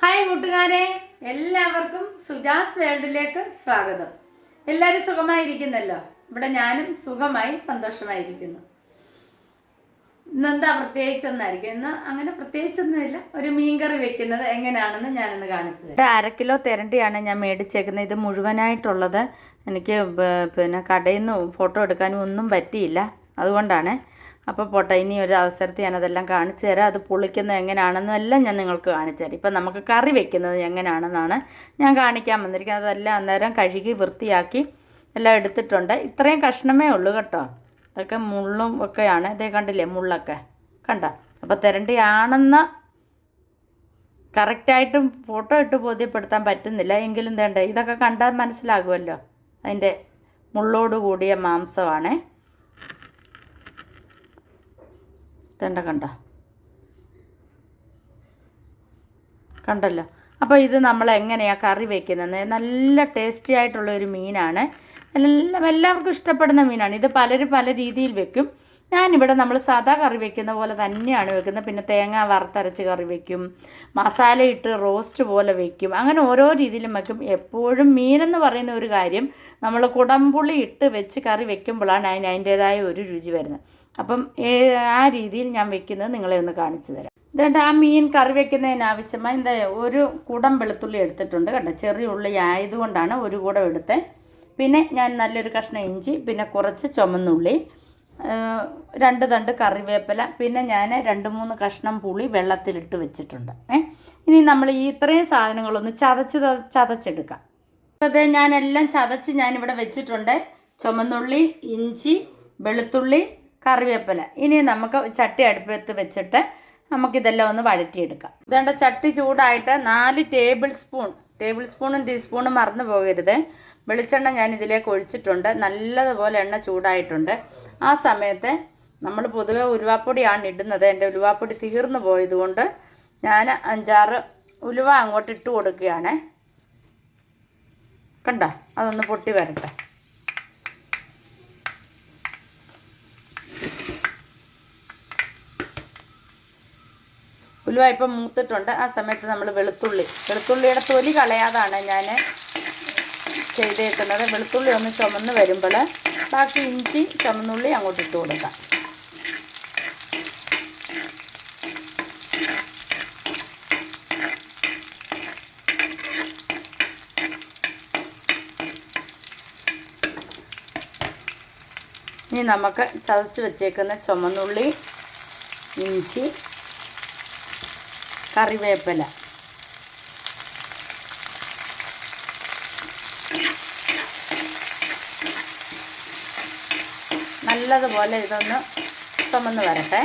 Hi കൂട്ടുകാരെ എല്ലാവർക്കും സുജാസ് വേൾഡിലേക്ക് സ്വാഗതം. എല്ലാവരും സുഖമായിരിക്കുന്നല്ലോ? ഇവിടെ ഞാനും സുഖമായി സന്തോഷമായിരിക്കുന്നു. ഇന്നെന്താ പ്രത്യേകിച്ചൊന്നായിരിക്കും? ഇന്ന് അങ്ങനെ പ്രത്യേകിച്ചൊന്നുമില്ല. ഒരു മീൻകറി വെക്കുന്നത് എങ്ങനെയാണെന്ന് ഞാനിന്ന് കാണിച്ചത് അര കിലോ തെരണ്ടിയാണ് ഞാൻ മേടിച്ചേക്കുന്നത്. ഇത് മുഴുവനായിട്ടുള്ളത് എനിക്ക് പിന്നെ കടയിൽ നിന്ന് ഫോട്ടോ എടുക്കാനും ഒന്നും പറ്റിയില്ല. അതുകൊണ്ടാണ് അപ്പോൾ പോട്ടെ ഇനി ഒരു അവസരത്തിൽ ഞാനതെല്ലാം കാണിച്ചു തരാം. അത് പുളിക്കുന്നത് എങ്ങനെയാണെന്നും എല്ലാം ഞാൻ നിങ്ങൾക്ക് കാണിച്ചു തരാം. ഇപ്പം നമുക്ക് കറി വെക്കുന്നത് എങ്ങനെയാണെന്നാണ് ഞാൻ കാണിക്കാൻ വന്നിരിക്കുന്നത്. അതെല്ലാം അന്നേരം കഴുകി വൃത്തിയാക്കി എല്ലാം എടുത്തിട്ടുണ്ട്. ഇത്രയും കഷ്ണമേ ഉള്ളൂ കേട്ടോ. ഇതൊക്കെ മുള്ളും ഒക്കെയാണ്. ഇതേ കണ്ടില്ലേ മുള്ളൊക്കെ? കണ്ട? അപ്പോൾ തിരണ്ടിയാണെന്ന് കറക്റ്റായിട്ടും ഫോട്ടോ ഇട്ട് ബോധ്യപ്പെടുത്താൻ പറ്റുന്നില്ല. എങ്കിലും വേണ്ട ഇതൊക്കെ കണ്ടാൽ മനസ്സിലാകുമല്ലോ. അതിന്റെ മുള്ളോട് കൂടിയ മാംസമാണേ. തണ്ട കണ്ട? കണ്ടല്ലോ. അപ്പോൾ ഇത് നമ്മൾ എങ്ങനെയാണ് കറി വെക്കുന്നത്? നല്ല ടേസ്റ്റി ആയിട്ടുള്ള ഒരു മീനാണ്. എല്ലാം എല്ലാവർക്കും ഇഷ്ടപ്പെടുന്ന മീനാണ്. ഇത് പലരും പല രീതിയിൽ വെക്കും. ഞാനിവിടെ നമ്മൾ സാധാ കറി വെക്കുന്ന പോലെ തന്നെയാണ് വെക്കുന്നത്. പിന്നെ തേങ്ങ വറുത്തരച്ച് കറി വെക്കും. മസാല ഇട്ട് റോസ്റ്റ് പോലെ വെക്കും. അങ്ങനെ ഓരോ രീതിയിലും വെക്കും. എപ്പോഴും മീനെന്ന് പറയുന്ന ഒരു കാര്യം നമ്മൾ കുടംപുളി ഇട്ട് വെച്ച് കറി വെക്കുമ്പോഴാണ് അതിന് അതിന്റേതായ ഒരു രുചി വരുന്നത്. അപ്പം ആ രീതിയിൽ ഞാൻ വെക്കുന്നത് നിങ്ങളെ ഒന്ന് കാണിച്ചു തരാം. ഇതുകൊണ്ട് ആ മീൻ കറി വെക്കുന്നതിന് ആവശ്യമായി എന്താ ഒരു കൂടം വെളുത്തുള്ളി എടുത്തിട്ടുണ്ട് കേട്ടോ ചെറിയ ഉള്ളി ആയതുകൊണ്ടാണ് ഒരു കൂടം എടുത്തത് പിന്നെ ഞാൻ നല്ലൊരു കഷ്ണം ഇഞ്ചി പിന്നെ കുറച്ച് ചുമന്നുള്ളി രണ്ട് തണ്ട് കറിവേപ്പില പിന്നെ ഞാൻ രണ്ട് മൂന്ന് കഷ്ണം പുളി വെള്ളത്തിലിട്ട് വെച്ചിട്ടുണ്ട്. ഇനി നമ്മൾ ഈ ഇത്രയും സാധനങ്ങളൊന്ന് ചതച്ച് ചതച്ചെടുക്കാം. അപ്പോൾ അതെ ഞാനെല്ലാം ചതച്ച് ഞാനിവിടെ വെച്ചിട്ടുണ്ട്. ചുമന്നുള്ളി ഇഞ്ചി വെളുത്തുള്ളി കറിവേപ്പില. ഇനി നമുക്ക് ചട്ടി അടുപ്പത്ത് വെച്ചിട്ട് നമുക്കിതെല്ലാം ഒന്ന് വഴറ്റിയെടുക്കാം. ഇതേണ്ട ചട്ടി ചൂടായിട്ട് നാല് ടേബിൾ സ്പൂൺ ടേബിൾ സ്പൂണും ടീസ്പൂണും മറന്നു പോകരുത്. വെളിച്ചെണ്ണ ഞാൻ ഇതിലേക്ക് ഒഴിച്ചിട്ടുണ്ട്. നല്ലതുപോലെ എണ്ണ ചൂടായിട്ടുണ്ട്. ആ സമയത്ത് നമ്മൾ പൊതുവെ ഉലുവാപ്പൊടിയാണ് ഇടുന്നത്. എന്റെ ഉലുവാപ്പൊടി തീർന്നു പോയതുകൊണ്ട് ഞാൻ അഞ്ചാറ് ഉലുവ അങ്ങോട്ട് ഇട്ട് കൊടുക്കുകയാണ്. കണ്ട? അതൊന്ന് പൊട്ടി വരട്ടെ. ഉലുവ ഇപ്പം മൂത്തിട്ടുണ്ട്. ആ സമയത്ത് നമ്മൾ വെളുത്തുള്ളി. വെളുത്തുള്ളിയുടെ തൊലി കളയാതാണ് ഞാൻ ചെയ്തേക്കുന്നത്. വെളുത്തുള്ളി ഒന്ന് ചുമന്ന് വരുമ്പോൾ ബാക്കി ഇഞ്ചി ചുമന്നുള്ളി അങ്ങോട്ട് ഇട്ട് കൊടുക്കാം. ഇനി നമുക്ക് ചതച്ച് വെച്ചേക്കുന്ന ചുമന്നുള്ളി ഇഞ്ചി കറിവേപ്പില. നല്ലതുപോലെ ഇതൊന്ന് ചുമന്ന് വരട്ടെ.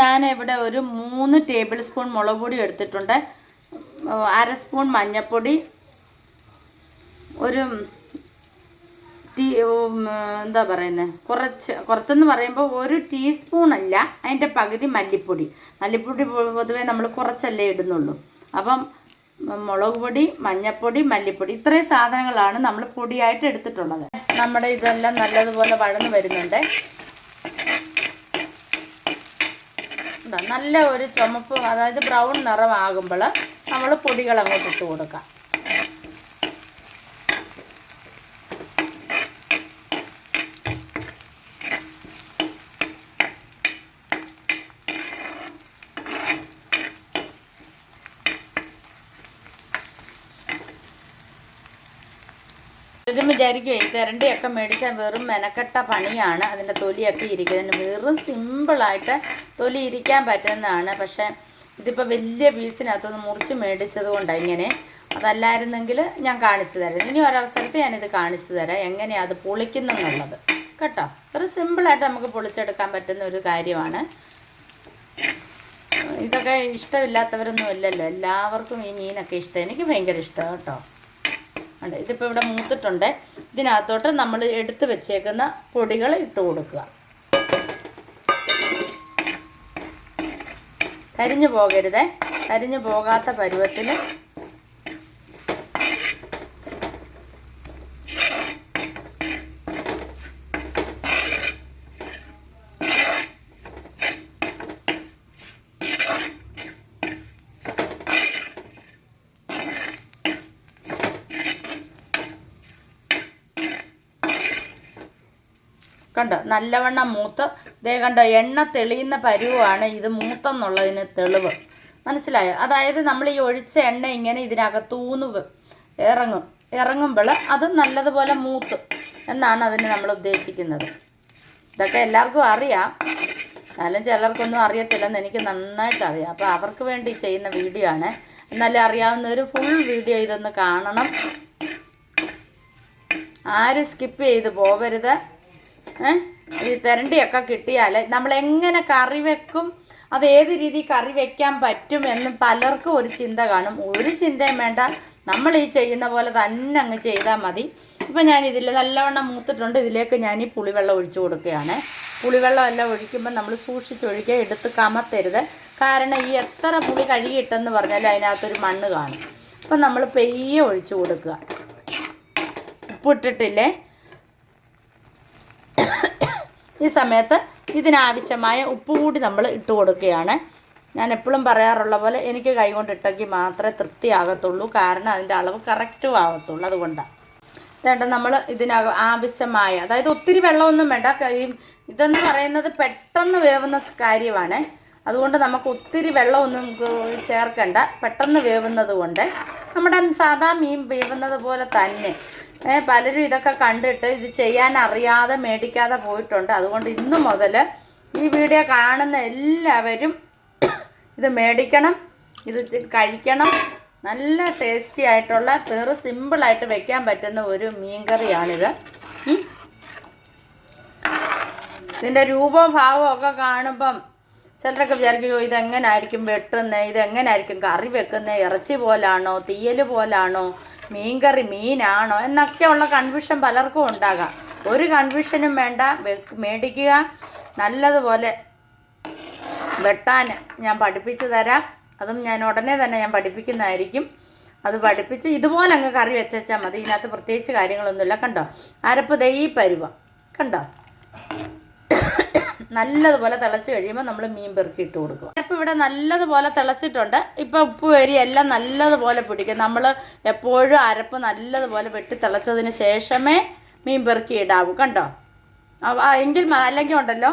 ഞാൻ ഇവിടെ ഒരു മൂന്ന് ടേബിൾ സ്പൂൺ മുളക് പൊടി എടുത്തിട്ടുണ്ട്. അര സ്പൂൺ മഞ്ഞൾപ്പൊടി ഒരു ടീ എന്താ പറയുന്നത് കുറച്ച് കുറച്ചെന്ന് പറയുമ്പോൾ ഒരു ടീസ്പൂണല്ല അതിന്റെ പകുതി മല്ലിപ്പൊടി. മല്ലിപ്പൊടി പൊതുവേ നമ്മൾ കുറച്ചല്ലേ ഇടുന്നുള്ളൂ. അപ്പം മുളക് പൊടി മഞ്ഞൾപ്പൊടി മല്ലിപ്പൊടി ഇത്രയും സാധനങ്ങളാണ് നമ്മൾ പൊടിയായിട്ട് എടുത്തിട്ടുള്ളത്. നമ്മുടെ ഇതെല്ലാം നല്ലതുപോലെ വഴന്ന് വരുന്നുണ്ട്. നല്ല ഒരു ചുമപ്പ് അതായത് ബ്രൗൺ നിറമാകുമ്പോൾ നമ്മൾ പൊടികൾ അങ്ങോട്ട് ഇട്ട് കൊടുക്കാം. പലരും ഈ തിരണ്ടിയൊക്കെ മേടിച്ചാൽ വെറും മെനക്കെട്ട പണിയാണ്. അതിന്റെ തൊലിയൊക്കെ ഇരിക്കുന്നതിന് വെറും സിമ്പിളായിട്ട് തൊലി ഇരിക്കാൻ പറ്റുന്നതാണ്. പക്ഷേ ഇതിപ്പോൾ വലിയ പീസിനകത്തൊന്ന് മുറിച്ച് മേടിച്ചത് കൊണ്ടാണ് ഇങ്ങനെ. അതല്ലായിരുന്നെങ്കിൽ ഞാൻ കാണിച്ചു തരാം. ഇനി ഒരവസരത്തിൽ ഞാനിത് കാണിച്ചു തരാം. എങ്ങനെയാണ് അത് പൊളിക്കുന്നെന്നുള്ളത്. കേട്ടോ? ഒരു സിമ്പിളായിട്ട് നമുക്ക് പൊളിച്ചെടുക്കാൻ പറ്റുന്ന ഒരു കാര്യമാണ്. ഇതൊക്കെ ഇഷ്ടമില്ലാത്തവരൊന്നും ഇല്ലല്ലോ എല്ലാവർക്കും ഈ മീനൊക്കെ ഇഷ്ടം. എനിക്ക് ഭയങ്കര ഇഷ്ടമാണ് കേട്ടോ. ഉണ്ട് ഇതിപ്പോൾ ഇവിടെ മൂത്തിട്ടുണ്ട്. ഇതിനകത്തോട്ട് നമ്മൾ എടുത്ത് വെച്ചേക്കുന്ന പൊടികൾ ഇട്ട് കൊടുക്കുക. കരിഞ്ഞു പോകരുതേ. കരിഞ്ഞു പോകാത്ത പരുവത്തിൽ കണ്ടോ? നല്ലവണ്ണം മൂത്ത്. ദേ കണ്ടോ എണ്ണ തെളിയുന്ന പരുവാണ് ഇത് മൂത്തെന്നുള്ളതിന് തെളിവ്. മനസ്സിലായോ? അതായത് നമ്മൾ ഈ ഒഴിച്ച എണ്ണ ഇങ്ങനെ ഇതിനകത്തൂന്ന് ഇറങ്ങും. ഇറങ്ങുമ്പോൾ അത് നല്ലതുപോലെ മൂത്ത് എന്നാണ് അതിന് നമ്മൾ ഉദ്ദേശിക്കുന്നത്. ഇതൊക്കെ എല്ലാവർക്കും അറിയാം. എന്നാലും ചിലർക്കൊന്നും അറിയത്തില്ലെന്ന് എനിക്ക് നന്നായിട്ട് അറിയാം. അപ്പോൾ അവർക്ക് വേണ്ടി ചെയ്യുന്ന വീഡിയോ ആണ്. എന്നാലും അറിയാവുന്നവർ ഫുൾ വീഡിയോ ഇതൊന്ന് കാണണം. ആരും സ്കിപ്പ് ചെയ്ത് പോവരുത്. ഈ തെരണ്ടിയൊക്കെ കിട്ടിയാൽ നമ്മൾ എങ്ങനെ കറി വെക്കും? അത് ഏത് രീതി കറി വെക്കാൻ പറ്റും എന്ന് പലർക്കും ഒരു ചിന്ത കാണും. ഒരു ചിന്തയും വേണ്ട. നമ്മൾ ഈ ചെയ്യുന്ന പോലെ തന്നെ അങ്ങ് ചെയ്താൽ മതി. ഇപ്പം ഞാൻ ഇതിൽ നല്ലവണ്ണം മൂത്തിട്ടുണ്ട്. ഇതിലേക്ക് ഞാൻ ഈ പുളിവെള്ളം ഒഴിച്ചു കൊടുക്കുകയാണ്. പുളിവെള്ളം എല്ലാം ഒഴിക്കുമ്പോൾ നമ്മൾ സൂക്ഷിച്ചൊഴിക്കുക എടുത്ത് കമത്തരുത്. കാരണം ഈ എത്ര പുളി കഴുകിയിട്ടെന്ന് പറഞ്ഞാൽ അതിനകത്തൊരു മണ്ണ് കാണും. അപ്പം നമ്മൾ പെയ്യെ ഒഴിച്ചു കൊടുക്കുക. ഉപ്പിട്ടിട്ടില്ലേ? ഈ സമയത്ത് ഇതിനാവശ്യമായ ഉപ്പ് കൂടി നമ്മൾ ഇട്ട് കൊടുക്കുകയാണ്. ഞാൻ എപ്പോഴും പറയാറുള്ള പോലെ എനിക്ക് കൈകൊണ്ട് ഇട്ടെങ്കിൽ മാത്രമേ തൃപ്തിയാകത്തുള്ളൂ. കാരണം അതിന്റെ അളവ് കറക്റ്റും ആകത്തുള്ളൂ അതുകൊണ്ടാണ് വേണ്ട നമ്മൾ ഇതിനക ആവശ്യമായ അതായത് ഒത്തിരി വെള്ളമൊന്നും വേണ്ട. ഈ ഇതെന്ന് പറയുന്നത് പെട്ടെന്ന് വേവുന്ന കാര്യമാണ്. അതുകൊണ്ട് നമുക്ക് ഒത്തിരി വെള്ളമൊന്നും ചേർക്കണ്ട. പെട്ടെന്ന് വേവുന്നത് കൊണ്ട്. നമ്മുടെ സാധാ മീൻ വേവുന്നത് പോലെ തന്നെ. പലരും ഇതൊക്കെ കണ്ടിട്ട് ഇത് ചെയ്യാൻ അറിയാതെ മേടിക്കാതെ പോയിട്ടുണ്ട്. അതുകൊണ്ട് ഇന്നു മുതൽ ഈ വീഡിയോ കാണുന്ന എല്ലാവരും ഇത് മേടിക്കണം ഇത് കഴിക്കണം. നല്ല ടേസ്റ്റി ആയിട്ടുള്ള വേറെ സിമ്പിളായിട്ട് വെക്കാൻ പറ്റുന്ന ഒരു മീൻകറിയാണിത്. ഇതിന്റെ രൂപവും ഭാവവും ഒക്കെ കാണുമ്പം ചിലരൊക്കെ വിചാരിക്കും "ഓ, ഇതെങ്ങനായിരിക്കും വെട്ടുന്നത് ഇതെങ്ങനായിരിക്കും കറി വെക്കുന്നത് ഇറച്ചി പോലാണോ? തീയൽ പോലാണോ? മീൻകറി മീനാണോ എന്നൊക്കെയുള്ള കൺഫ്യൂഷൻ പലർക്കും ഉണ്ടാകാം. ഒരു കൺഫ്യൂഷനും വേണ്ട. മേടിക്കുക. നല്ലതുപോലെ വെട്ടാൻ ഞാൻ പഠിപ്പിച്ചു തരാം. അതും ഞാൻ ഉടനെ തന്നെ ഞാൻ പഠിപ്പിക്കുന്നതായിരിക്കും. അത് പഠിപ്പിച്ച് ഇതുപോലെ അങ്ങ് കറി വെച്ചാൽ മതി. ഇതിനകത്ത് പ്രത്യേകിച്ച് കാര്യങ്ങളൊന്നുമില്ല. കണ്ടോ? അരപ്പ് ദേ പരുവം. കണ്ടോ? നല്ലതുപോലെ തിളച്ച് കഴിയുമ്പോൾ നമ്മൾ മീൻ പെറുക്കി ഇട്ട് കൊടുക്കുക ഇപ്പം ഇവിടെ നല്ലതുപോലെ തിളച്ചിട്ടുണ്ട്. ഇപ്പോൾ ഉപ്പ് വരി എല്ലാം നല്ലതുപോലെ പിടിക്കും. നമ്മൾ എപ്പോഴും അരപ്പ് നല്ലതുപോലെ വെട്ടി തിളച്ചതിന് ശേഷമേ മീൻ പെറുക്കി ഇടാവൂ. കണ്ടോ? എങ്കിൽ അല്ലെങ്കിൽ ഉണ്ടല്ലോ?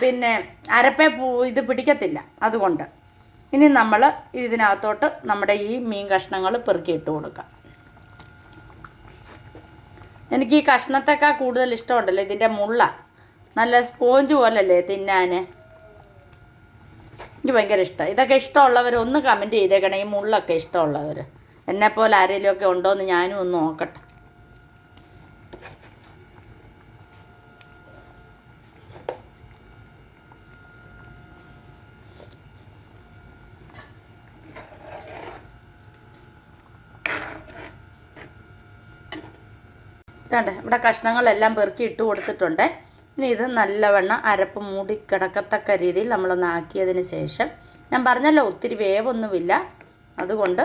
പിന്നെ അരപ്പേ ഇത് പിടിക്കത്തില്ല. അതുകൊണ്ട് ഇനി നമ്മൾ ഇതിനകത്തോട്ട് നമ്മുടെ ഈ മീൻ കഷ്ണങ്ങൾ പെറുക്കി ഇട്ട് കൊടുക്കാം. എനിക്ക് ഈ കഷ്ണത്തേക്കാൾ കൂടുതൽ ഇഷ്ടമുണ്ടല്ലോ ഇതിന്റെ മുള്ള. നല്ല സ്പോഞ്ച് പോലല്ലേ തിന്നാൻ എനിക്ക് ഭയങ്കര ഇഷ്ടമാണ് ഇതൊക്കെ ഇഷ്ടമുള്ളവർ ഒന്ന് കമന്റ് ചെയ്തേക്കണേ. ഈ മുള്ളൊക്കെ ഇഷ്ടമുള്ളവർ എന്നെപ്പോലെ ആരെങ്കിലുമൊക്കെ ഉണ്ടോ എന്ന് ഞാനും ഒന്ന് നോക്കട്ടെ. ഇവിടെ കഷ്ണങ്ങളെല്ലാം പെറുക്കി ഇട്ട് കൊടുത്തിട്ടുണ്ട്. ഇനി ഇത് നല്ലവണ്ണം അരപ്പ് മൂടി കിടക്കത്തക്ക രീതിയിൽ നമ്മളൊന്ന് ആക്കിയതിന് ശേഷം ഞാൻ പറഞ്ഞല്ലോ ഒത്തിരി വേവൊന്നുമില്ല. അതുകൊണ്ട്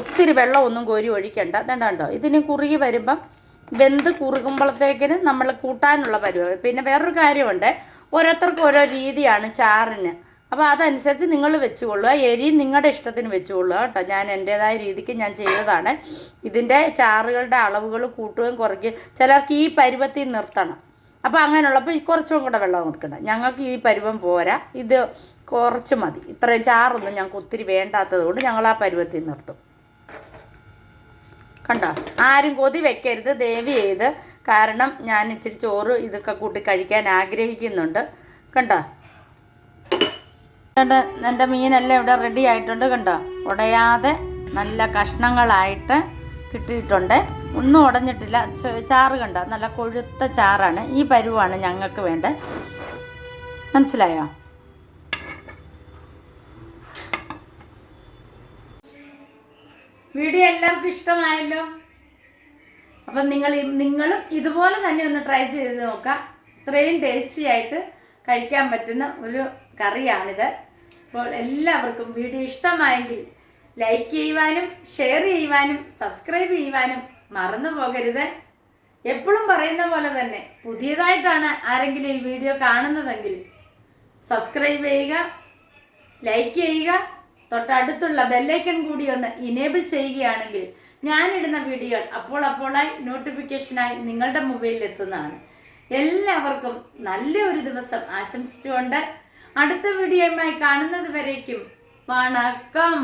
ഒത്തിരി വെള്ളമൊന്നും കോരി ഒഴിക്കണ്ട. കണ്ടോ? ഇതിന് കുറുകി വരുമ്പം വെന്ത് കുറുകുമ്പോഴത്തേക്കിന് നമ്മൾ കൂട്ടാനുള്ള പരിപാടി. പിന്നെ വേറൊരു കാര്യമുണ്ട്. ഓരോരുത്തർക്കും ഓരോ രീതിയാണ് ചാറിന്. അപ്പോൾ അതനുസരിച്ച് നിങ്ങൾ വെച്ചുകൊള്ളുക. എരി നിങ്ങളുടെ ഇഷ്ടത്തിന് വെച്ചുകൊള്ളുക കേട്ടോ. ഞാൻ എന്റേതായ രീതിക്ക് ഞാൻ ചെയ്തതാണ്. ഇതിന്റെ ചാറുകളുടെ അളവുകൾ കൂട്ടുകയും കുറയ്ക്കുകയും ചിലർക്ക് ഈ പരുവത്തിൽ നിർത്തണം. അപ്പോൾ അങ്ങനെയുള്ളപ്പോൾ ഈ കുറച്ചും കൂടെ വെള്ളം കൊടുക്കണം ഞങ്ങൾക്ക് ഈ പരുവം പോരാ. ഇത് കുറച്ച് മതി. ഇത്രയും ചാറൊന്നും ഞങ്ങൾക്ക് ഒത്തിരി വേണ്ടാത്തത് കൊണ്ട് ഞങ്ങൾ ആ പരുവത്തിൽ നിർത്തും. കണ്ടോ? ആരും കൊതി വെക്കരുത് ദേവി ചെയ്ത്. കാരണം ഞാൻ ഇച്ചിരി ചോറ് ഇതൊക്കെ കൂട്ടി കഴിക്കാൻ ആഗ്രഹിക്കുന്നുണ്ട്. കണ്ടോ? കണ്ടോ എന്റെ മീനെല്ലാം ഇവിടെ റെഡി ആയിട്ടുണ്ട് കണ്ടോ? ഉടയാതെ നല്ല കഷ്ണങ്ങളായിട്ട് കിട്ടിയിട്ടുണ്ട്. ഒന്നും ഉടഞ്ഞിട്ടില്ല. ചാറ് കണ്ടോ? നല്ല കൊഴുത്ത ചാറാണ്. ഈ പരുവാണ് ഞങ്ങൾക്ക് വേണ്ടത്. മനസ്സിലായോ? വീഡിയോ എല്ലാവർക്കും ഇഷ്ടമായല്ലോ? അപ്പം നിങ്ങൾ നിങ്ങളും ഇതുപോലെ തന്നെ ഒന്ന് ട്രൈ ചെയ്ത് നോക്കാം. ഇത്രയും ടേസ്റ്റി ആയിട്ട് കഴിക്കാൻ പറ്റുന്ന ഒരു കറിയാണിത്. അപ്പോൾ എല്ലാവർക്കും വീഡിയോ ഇഷ്ടമായെങ്കിൽ ലൈക്ക് ചെയ്യുവാനും ഷെയർ ചെയ്യുവാനും സബ്സ്ക്രൈബ് ചെയ്യുവാനും മറന്നു പോകരുത്. എപ്പോഴും പറയുന്ന പോലെ തന്നെ പുതിയതായിട്ടാണ് ആരെങ്കിലും ഈ വീഡിയോ കാണുന്നതെങ്കിൽ സബ്സ്ക്രൈബ് ചെയ്യുക ലൈക്ക് ചെയ്യുക തൊട്ടടുത്തുള്ള ബെല്ലൈക്കൺ കൂടി ഒന്ന് ഇനേബിൾ ചെയ്യുകയാണെങ്കിൽ ഞാനിടുന്ന വീഡിയോകൾ അപ്പോൾ അപ്പോളായി നോട്ടിഫിക്കേഷനായി നിങ്ങളുടെ മൊബൈലിൽ എത്തുന്നതാണ്. എല്ലാവർക്കും നല്ല ഒരു ദിവസം ആശംസിച്ചുകൊണ്ട് അടുത്ത വീഡിയോയുമായി കാണുന്നത് വരേക്കും. വണക്കം.